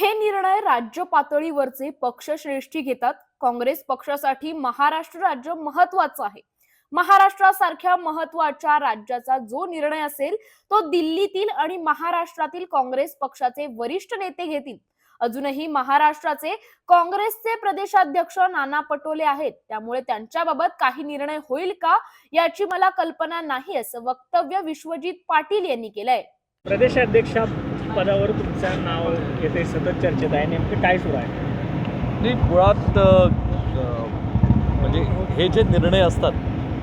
हे निर्णय राज्य पातळीवरचे पक्षश्रेष्ठी घेतात. काँग्रेस पक्षासाठी महाराष्ट्र राज्य महत्वाचं आहे. महाराष्ट्रासारख्या महत्त्वाच्या राज्याचा जो निर्णय असेल तो दिल्लीतील आणि महाराष्ट्रातील काँग्रेस पक्षाचे वरिष्ठ नेते घेतील. अजूनही महाराष्ट्राचे काँग्रेसचे प्रदेशाध्यक्ष नाना पटोले आहेत. त्यामुळे त्यांच्याबाबत काही निर्णय होईल का याची मला कल्पना नाही असं वक्तव्य विश्वजित पाटील यांनी केलंय. प्रदेशाध्यक्ष पदावर तुमचं नाव येते सतत चर्चेत आहे. नेमकं काय सुरू आहे? नाही मुळात म्हणजे हे जे निर्णय असतात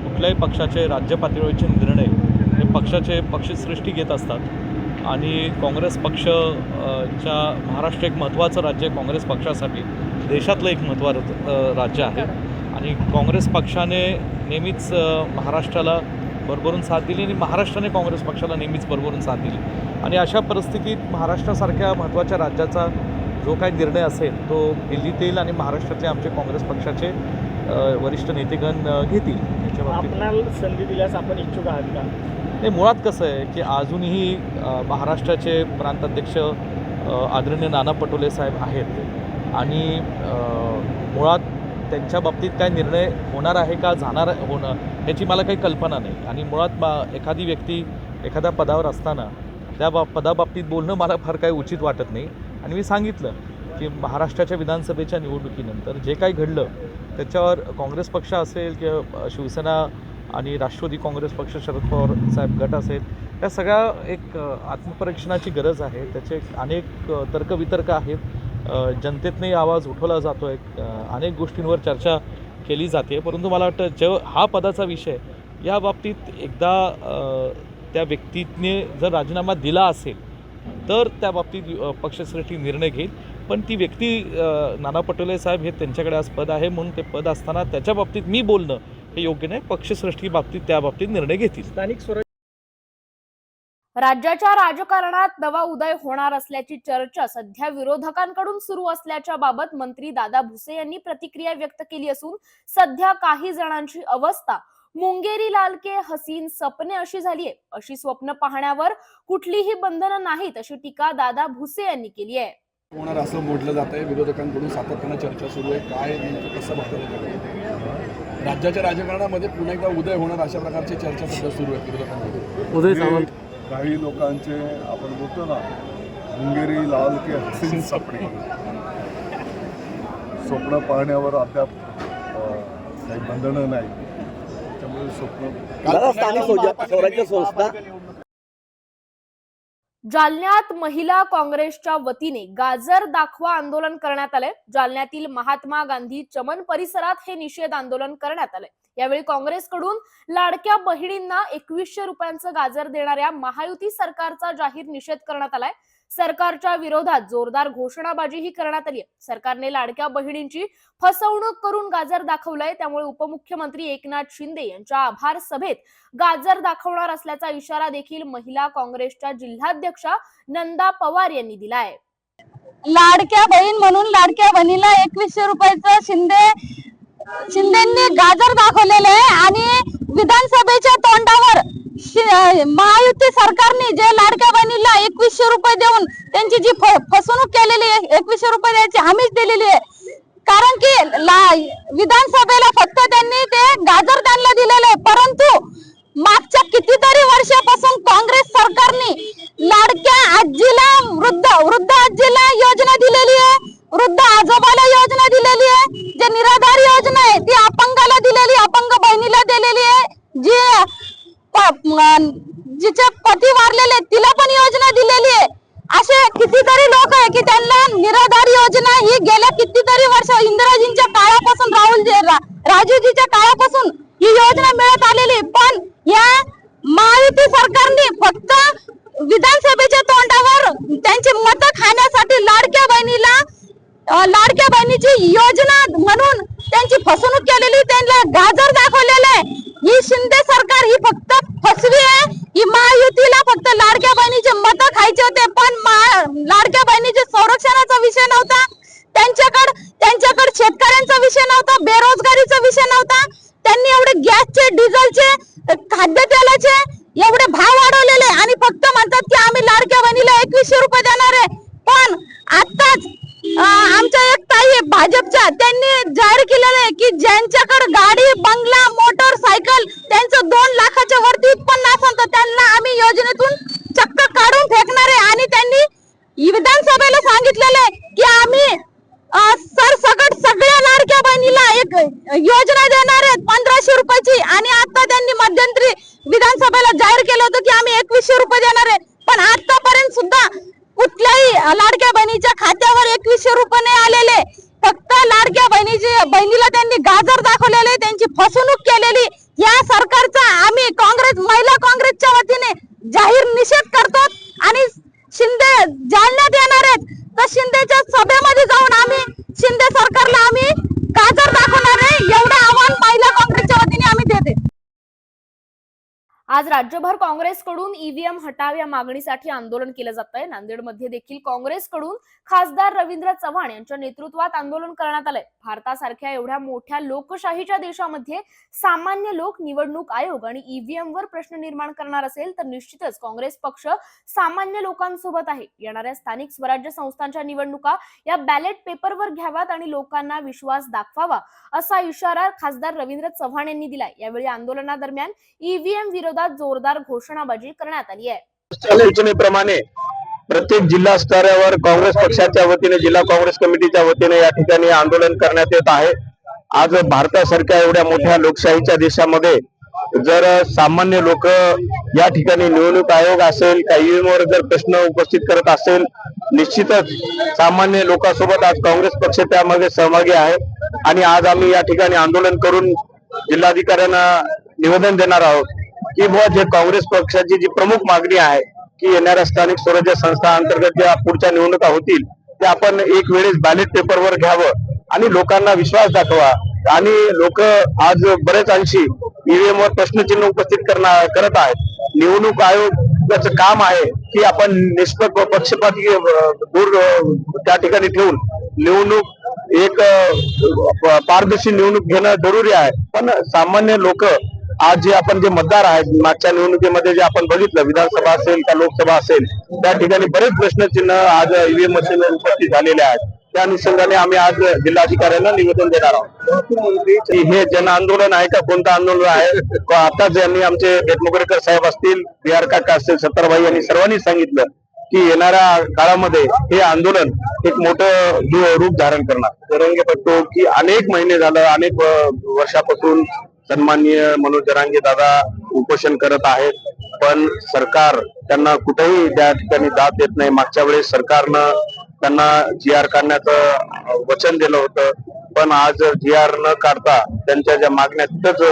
कुठल्याही पक्षाचे राज्य पातळीवरचे निर्णय हे पक्षाचे पक्षश्रेष्ठी घेत असतात. आणि काँग्रेस पक्ष च्या महाराष्ट्र एक महत्त्वाचं राज्य आहे काँग्रेस पक्षासाठी. देशातलं एक महत्त्वाचं राज्य आहे. आणि काँग्रेस पक्षाने नेहमीच महाराष्ट्राला भरभरून साथ दिली आणि महाराष्ट्राने काँग्रेस पक्षाला नेहमीच भरभरून साथ दिली. आणि अशा परिस्थितीत महाराष्ट्रासारख्या महत्त्वाच्या राज्याचा जो काही निर्णय असेल तो दिल्लीत येईल आणि महाराष्ट्रातले आमचे काँग्रेस पक्षाचे वरिष्ठ नेतेगण घेतील. याच्या संधी दिल्यास आपण इच्छुक आहात का? नाही मुळात कसं आहे की अजूनही महाराष्ट्राचे प्रांताध्यक्ष आदरणीय नाना पटोले साहेब आहेत. आणि मुळात त्यांच्या बाबतीत काय निर्णय होणार आहे का जाणार होणं ह्याची मला काही कल्पना नाही. आणि मुळात बा एखादी व्यक्ती एखाद्या पदावर असताना त्या बा पदाबाबतीत बोलणं मला फार काही उचित वाटत नाही. आणि मी सांगितलं की महाराष्ट्राच्या विधानसभेच्या निवडणुकीनंतर जे काही घडलं त्याच्यावर काँग्रेस पक्ष असेल किंवा शिवसेना आणि राष्ट्रवादी काँग्रेस पक्ष शरद पवार साहेब गट असेल या सगळ्या एक आत्मपरीक्षणाची गरज आहे. त्याचे अनेक तर्कवितर्क आहेत. जनतेतनंही आवाज उठवला जातो आहे अनेक गोष्टींवर चर्चा केली जाते. परंतु मला वाटतं जेव्हा हा पदाचा विषय या बाबतीत एकदा त्या व्यक्तीने जर राजीनामा दिला असेल तर त्या बाबतीत पक्षश्रेष्ठी निर्णय घेईल. पण ती व्यक्ती नाना पटोले साहेब हे त्यांच्याकडे आज पद आहे म्हणून ते पद असताना त्याच्या बाबतीत मी बोलणं हे योग्य नाही. पक्षश्रेष्ठी बाबतीत त्या बाबतीत निर्णय घेतील. स्थानिक स्वराज्य राज्याच्या राजकारणात नवा उदय होणार असल्याची चर्चा सध्या विरोधकांकडून सुरू असल्याच्या बाबत मंत्री दादा भुसे यांनी प्रतिक्रिया व्यक्त केली असून सध्या काही जणांची अवस्था मुंगेरी लालके हसीन सपने अशी झालीये. अशी स्वप्न पाहण्यावर कुठलीही बंधनं नाहीत अशी टीका दादा भुसे यांनी केली आहे. होणार असं म्हटलं जात आहे विरोधकांकडून सातत्यानं चर्चा सुरू आहे. काय नेमकं कसं बघतं राज्याच्या राजकारणामध्ये पुन्हा एकदा उदय होणार अशा प्रकारची चर्चा सध्या सुरू आहे विरोधकांकडून. उदय हे काही लोकांचे आपण बोलतो ना मुंगेरी लाल के हसीन सपने. स्वप्न पाहण्यावर अद्याप काही बंधनं नाही. त्यामुळे स्वप्न संस्था. जालन्यात महिला काँग्रेसच्या वतीने गाजर दाखवा आंदोलन करण्यात आलंय. जालन्यातील महात्मा गांधी चमन परिसरात हे निषेध आंदोलन करण्यात आलंय. यावेळी काँग्रेसकडून लाडक्या बहिणींना एकवीसशे रुपयांचं गाजर देणाऱ्या महायुती सरकारचा जाहीर निषेध करण्यात आलाय. सरकारच्या विरोधात जोरदार घोषणाबाजीही करण्यात आली आहे सरकारने लाडक्या बहिणींची फसवणूक करून गाजर दाखवलंय. त्यामुळे उपमुख्यमंत्री एकनाथ शिंदे यांच्या आभार सभेत गाजर दाखवणार असल्याचा इशारा देखील महिला काँग्रेसच्या जिल्हाध्यक्षा नंदा पवार यांनी दिलाय. लाडक्या बहीण म्हणून लाडक्या बहिणीला एकवीसशे रुपयाचं शिंदे शिंदेनी गाजर दाखवलेले आहे आणि विधानसभेच्या तोंडावर महायुती सरकारने जे लाडक्या बहिणीला एकवीसशे रुपये देऊन त्यांची जी फ- फसवणूक केलेली आहे एकवीसशे रुपये द्यायची हमीच दिलेली आहे. कारण की ला- विधानसभेला फक्त त्यांनी ते गाजर त्यांना दिलेलं आहे. परंतु मागच्या कितीतरी वर्षापासून काँग्रेस सरकारने लाडक्या आजीला वृद्ध वृद्ध आजीला योजना दिलेली आहे. वृद्ध आजोबाला योजना दिलेली आहे. जे निराधार योजना आहे ती अपंगाला दिलेली अपंग बहिणीला दिलेली आहे. जी प- जिचे पती वारलेले तिला पण योजना दिलेली आहे. असे कितीतरी लोक आहे की त्यांना निराधार योजना ही गेल्या कितीतरी वर्ष इंदिराजींच्या काळापासून राहुल राजूजीच्या काळापासून ही योजना मिळत आलेली आहे. पण या महायुती सरकारने फक्त विधानसभेच्या तोंडावर त्यांची मतं खाण्यासाठी लाडक्या बहिणीला लाडक्या बहिणीची योजना म्हणून त्यांची फसवणूक केलेली त्यांना गाजर दाखवलेलं आहे. ही शिंदे सरकार ही फक्त फसवी आहे. ही महायुतीला फक्त लाडक्या बहिणीचे मत खायचे होते पण लाडक्या बहिणीचे संरक्षणाचा विषय नव्हता. त्यांच्याकडे त्यांच्याकडे शेतकऱ्यांचा विषय नव्हता बेरोजगारीचा विषय नव्हता. त्यांनी एवढे गॅसचे डिझेलचे खाद्यतेलाचे एवढे भाव वाढवलेले आणि फक्त म्हणतात की आम्ही लाडक्या बहिणीला एकवीसशे रुपये देणार आहे. पण आताच आमच्या एक ताई आहे भाजपच्या त्यांनी जाहीर केलेलं आहे की ज्यांच्याकडे गाडी बंगला मोटरसायकल त्यांचं दोन लाखाच्या वरती उत्पन्न असेल तर त्यांना आम्ही योजनेतून चक्क काढून फेकणार आहे. आणि त्यांनी विधानसभेला सांगितलेलं आहे की आम्ही सर सगळ्या लाडक्या बहिणीला एक योजना देणार आहेत पंधराशे रुपयाची. आणि आता त्यांनी मध्यंतरी विधानसभेला जाहीर केलं होतं की आम्ही एकवीसशे रुपये देणार आहे. पण आतापर्यंत सुद्धा कुठल्याही लाडक्या बहिणीच्या खात्यावर एकवीसशे रुपये नाही आलेले. फक्त लाडक्या बहिणीची बहिणीला त्यांनी गाजर दाखवलेले त्यांची फसवणूक केलेली. या सरकारचा आम्ही काँग्रेस महिला काँग्रेसच्या वतीने जाहीर निषेध करतो आणि शिंदे जालन्यात येणार आहेत. तर शिंदेच्या सभेमध्ये जाऊन आम्ही शिंदे सरकारला आम्ही गाजर दाखवणार आहे एवढं आव्हान महिला काँग्रेसच्या वतीने आम्ही देते आज राज्यभर काँग्रेसकडून ईव्हीएम हटाव या मागणीसाठी आंदोलन केलं जात आहे नांदेडमध्ये देखील काँग्रेसकडून खासदार रवींद्र चव्हाण यांच्या नेतृत्वात आंदोलन करण्यात आलंय. भारतासारख्या एवढ्या मोठ्या लोकशाहीच्या देशामध्ये सामान्य लोक निवडणूक आयोग आणि ईव्हीएम वर प्रश्न निर्माण करणार असेल तर निश्चितच काँग्रेस पक्ष सामान्य लोकांसोबत आहे. येणाऱ्या स्थानिक स्वराज्य संस्थांच्या निवडणुका या बॅलेट पेपरवर घ्याव्यात आणि लोकांना विश्वास दाखवावा असा इशारा खासदार रवींद्र चव्हाण यांनी दिलाय. यावेळी आंदोलनादरम्यान ईव्हीएम विरोधात जोरदार घोषणाबाजी करण्यात आली आहे. योजनेप्रमाणे प्रत्येक जिल्हा स्तरावर काँग्रेस पक्षाच्या वतीने जिल्हा काँग्रेस कमिटीच्या वतीने या ठिकाणी आंदोलन करण्यात येत आहे. आज भारतासारख्या एवढ्या मोठ्या लोकशाहीच्या देशामध्ये जर सामान्य लोक या ठिकाणी निवडणूक आयोग असेल काही वर जर प्रश्न उपस्थित करत असेल निश्चितच सामान्य लोकांसोबत आज काँग्रेस पक्ष त्यामध्ये सहभागी आहे. आणि आज आम्ही या ठिकाणी आंदोलन करून जिल्हाधिकाऱ्यांना निवेदन देणार आहोत. की बुवा जे काँग्रेस पक्षाची जी प्रमुख मागणी आहे की येणाऱ्या स्थानिक स्वराज्य संस्था अंतर्गत ज्या पुढच्या निवडणुका होतील ते आपण एक वेळेस बॅलेट पेपरवर घ्यावं आणि लोकांना विश्वास दाखवा. आणि लोक आज बरेच अंशी ईव्हीएम वर प्रश्नचिन्ह उपस्थित करणार करत आहेत. निवडणूक आयोगाचं काम आहे की आपण निष्पक्ष पक्षपाती दूर त्या ठिकाणी ठेवून निवडणूक एक पारदर्शी निवडणूक घेणं जरुरी आहे. पण सामान्य लोक आज जे आपण जे मतदार आहेत मागच्या निवडणुकीमध्ये जे आपण बघितलं विधानसभा असेल का लोकसभा असेल त्या ठिकाणी बरेच प्रश्नचिन्ह आज ईव्हीएम मशीनवर उपस्थित झालेले आहेत. त्या अनुषंगाने आम्ही आज जिल्हाधिकाऱ्यांना निवेदन देणार आहोत. हे जन आंदोलन आहे का कोणतं आंदोलन आहे? का आता ज्यांनी आमचे भेटमुगरेकर साहेब असतील बिहार का काका असतील सत्तरभाई यांनी सर्वांनी सांगितलं की येणाऱ्या काळामध्ये हे आंदोलन एक मोठं रूप धारण करणार. तरंगे पडतो की अनेक महिने झालं अनेक वर्षापासून सन्माननीय मनोज जरांगे दादा उपोषण करत आहेत. पण सरकार त्यांना कुठेही त्या ठिकाणी दाद देत नाही. मागच्या वेळेस सरकारनं त्यांना जी आर काढण्याचं वचन दिलं होतं. पण आज जी आर न काढता त्यांच्या ज्या मागण्या तिथंच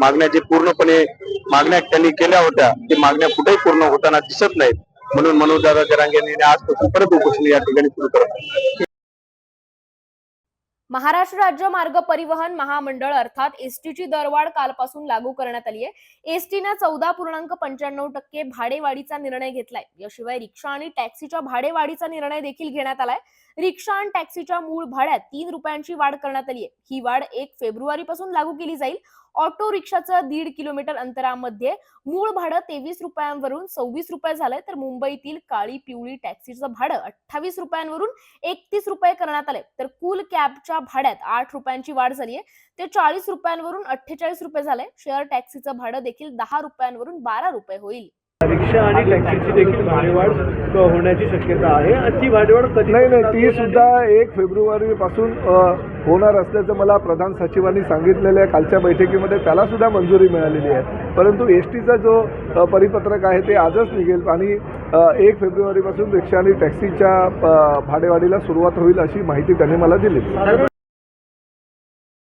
मागण्या जे पूर्णपणे मागण्या त्यांनी केल्या होत्या ते मागण्या कुठेही पूर्ण होताना दिसत नाहीत. म्हणून मनोज दादा जरांगे यांनी आजपासून परत उपोषण या ठिकाणी सुरू करत महाराष्ट्र राज्य मार्ग परिवहन महामंडळ अर्थात एसटीची दरवाढ कालपासून लागू करण्यात आली आहे. एसटीनं चौदा पूर्णांक पंच्याण्णव टक्के भाडेवाढीचा निर्णय घेतलाय. याशिवाय रिक्षा आणि टॅक्सीच्या भाडेवाढीचा निर्णय देखील घेण्यात आलाय. रिक्षा आणि टॅक्सीच्या मूळ भाड्यात तीन रुपयांची वाढ करण्यात आली आहे. ही वाढ एक फेब्रुवारी पासून लागू केली जाईल. ऑटो रिक्षाचं दीड किलोमीटर अंतरामध्ये मूळ भाडं तेवीस रुपयांवरून सव्वीस रुपये झालंय. तर मुंबईतील काळी पिवळी टॅक्सीचं भाडं अठ्ठावीस रुपयांवरून एकतीस रुपये करण्यात आले तर कूल कॅबच्या भाड्यात आठ रुपयांची वाढ झाली आहे ते चाळीस रुपयांवरून अठ्ठेचाळीस रुपये झाले शेअर टॅक्सीचं भाडं देखील दहा रुपयांवरून बारा रुपये होईल. रिक्षा आणि टॅक्सीची देखील भाडेवाढ होण्याची शक्यता आहे. आणि ती भाडेवाढ कधी नाही नाही ती सुद्धा एक फेब्रुवारी पासून अ, होणार असल्याचं मला प्रधान सचिवांनी सांगितलेलं आहे. कालच्या बैठकीमध्ये त्यालासुद्धा मंजुरी मिळालेली आहे. परंतु एस टीचा जो परिपत्रक आहे ते आजच निघेल आणि एक फेब्रुवारीपासून रिक्षा आणि टॅक्सीच्या भाडेवाढीला सुरुवात होईल अशी माहिती त्यांनी मला दिली